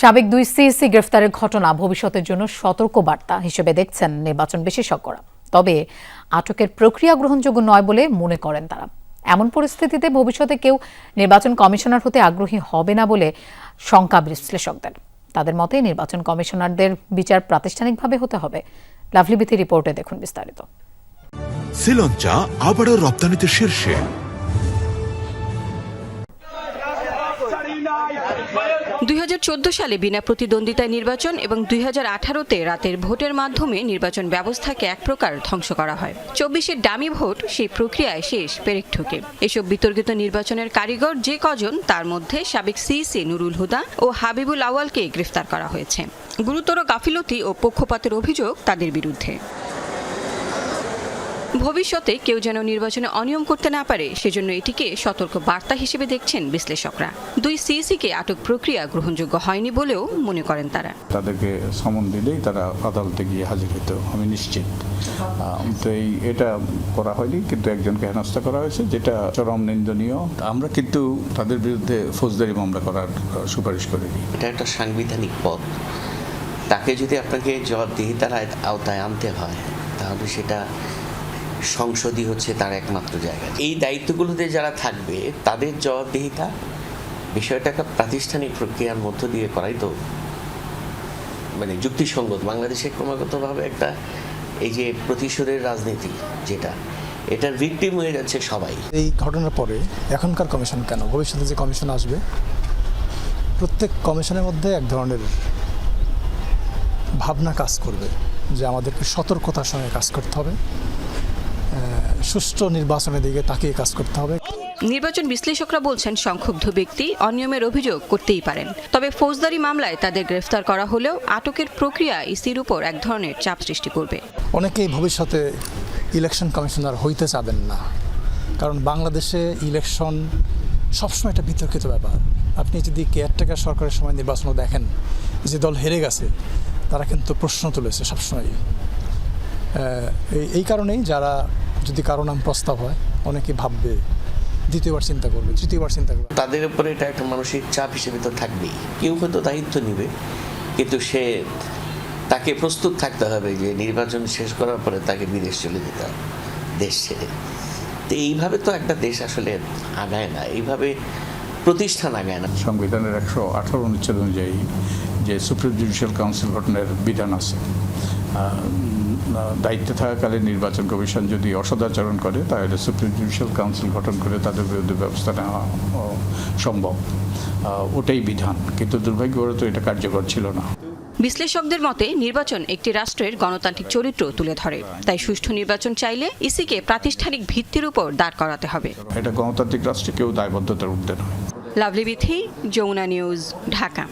সাবেক দুই সিইসি গ্রেফতারের ঘটনা ভবিষ্যতের জন্য সতর্ক বার্তা হিসেবে দেখছেন নির্বাচন বিশেষজ্ঞরা। তবে আটকের প্রক্রিয়া গ্রহণযোগ্য নয় বলে মনে করেন তারা। এমন পরিস্থিতিতে ভবিষ্যতে কেউ নির্বাচন কমিশনার হতে আগ্রহী হবে না বলে শঙ্কা বিশ্লেষকদের। তাদের মতে নির্বাচন কমিশনারদের বিচার প্রাতিষ্ঠানিকভাবে হতে হবে। লাভলি বিথি রিপোর্টে দেখুন বিস্তারিত। শ্রীলঞ্চা আবারও রপ্তানিতে শীর্ষে। দুই হাজার চোদ্দ সালে বিনা প্রতিদ্বন্দ্বিতায় নির্বাচন এবং দুই হাজার আঠারোতে রাতের ভোটের মাধ্যমে নির্বাচন ব্যবস্থাকে এক প্রকার ধ্বংস করা হয়। চব্বিশের ডামি ভোট সেই প্রক্রিয়ায় শেষ, পেরেক ঠুকে। এসব বিতর্কিত নির্বাচনের কারিগর যে কজন, তার মধ্যে সাবেক সিইসি নুরুল হুদা ও হাবিবুল আওয়ালকে গ্রেফতার করা হয়েছে। গুরুতর গাফিলতি ও পক্ষপাতের অভিযোগ তাদের বিরুদ্ধে। ভবিষ্যতে কেউ যেন নির্বাচনে অনিয়ম করতে না পারে সেজন্য এটিকে সতর্ক বার্তা হিসেবে দেখছেন বিশ্লেষকরা। দুই সিইসিকে আটক প্রক্রিয়া গ্রহণযোগ্য হয়নি বলেও মনে করেন তারা। তাদেরকে সমন দিলেই তারা আদালতে গিয়ে হাজির হতো আমি নিশ্চিত। তো এই এটা করা হয়নি কিন্তু একজনকে হেনস্থা করা হয়েছে যেটা চরম নিন্দনীয়। আমরা কিন্তু তাদের বিরুদ্ধে ফৌজদারি মামলা করার সুপারিশ করিনি। এটা একটা সাংবিধানিক পদ তাকে যদি আপনাকে জবাবদিহিতার আওতায় আনতে হয় তাহলে সেটা সংসদই হচ্ছে তার একমাত্র জায়গা। এই দায়িত্বগুলোতে যারা থাকবে, তাদের জবাবদিহিতা বিষয়টাকে প্রাতিষ্ঠানিক প্রক্রিয়ার মধ্য দিয়ে করাই তো মানে যুক্তিসঙ্গত। বাংলাদেশে ক্রমাগতভাবে একটা এই যে প্রতিশোধের রাজনীতি যেটা, এটার ভিকটিম হয়ে যাচ্ছে সবাই। এই ঘটনার পরে এখনকার কমিশন কেন? ভবিষ্যতে যে কমিশন আসবে, প্রত্যেক কমিশনের মধ্যে এক ধরনের ভাবনা কাজ করবে যে আমাদেরকে সতর্কতার সঙ্গে কাজ করতে হবে। সুষ্ঠু নির্বাচনের দিকে তাকিয়ে কাজ করতে হবে। নির্বাচন বিশ্লেষকরা বলছেন সংক্ষুব্ধ ব্যক্তি অনিয়মের অভিযোগ করতেই পারেন। তবে ফৌজদারি মামলায় তাদের গ্রেফতার করা হলেও আটকের প্রক্রিয়া ইসির উপর এক ধরনের চাপ সৃষ্টি করবে। অনেকেই ভবিষ্যতে ইলেকশন কমিশনার হইতে চাবেন না। কারণ বাংলাদেশে ইলেকশন সবসময় একটা বিতর্কিত ব্যাপার। আপনি যদি কেয়ারটেকার সরকারের সময় নির্বাচনও দেখেন যে দল হেরে গেছে তারা কিন্তু প্রশ্ন তুলেছে সবসময় এই এই কারণেই যারা যদি কারও নাম প্রস্তাব হয় অনেকে ভাববে দ্বিতীয়বার চিন্তা করবে তৃতীয়বার চিন্তা করবে। তাদের উপরে এটা একটা মানসিক চাপ হিসেবে তো থাকবেই। কেউ হয়তো দায়িত্ব নিবে কিন্তু সে তাকে প্রস্তুত থাকতে হবে যে নির্বাচন শেষ করার পরে তাকে বিদেশ চলে যেতে হবে দেশ ছেড়ে। তো এইভাবে তো একটা দেশ আসলে আগায় না এইভাবে প্রতিষ্ঠান আগায় না। সংবিধানের একশো আঠারো অনুচ্ছেদ অনুযায়ী যে সুপ্রিম জুডিশিয়াল কাউন্সিল গঠনের বিধান আছে। দায়িত্বে থাকাকালীন নির্বাচন কমিশন যদি অসদাচরণ করে তাহলে সুপ্রিম জুডিশিয়াল কাউন্সিল গঠন করে তাদের বিরুদ্ধে ব্যবস্থা নেওয়া সম্ভব। ওটাই বিধান কিন্তু দুর্ভাগ্যবশত এটা কার্যকর ছিল না। বিশ্লেষকদের মতে নির্বাচন একটি রাষ্ট্রের গণতান্ত্রিক চরিত্র তুলে ধরে। তাই সুষ্ঠু নির্বাচন চাইলে ইসিকে প্রাতিষ্ঠানিক ভিত্তির উপর দাঁড় করাতে হবে। এটা গণতান্ত্রিক রাষ্ট্রে কেউ দায়বদ্ধতার নয় লাভলি বিথি যমুনা নিউজ ঢাকা।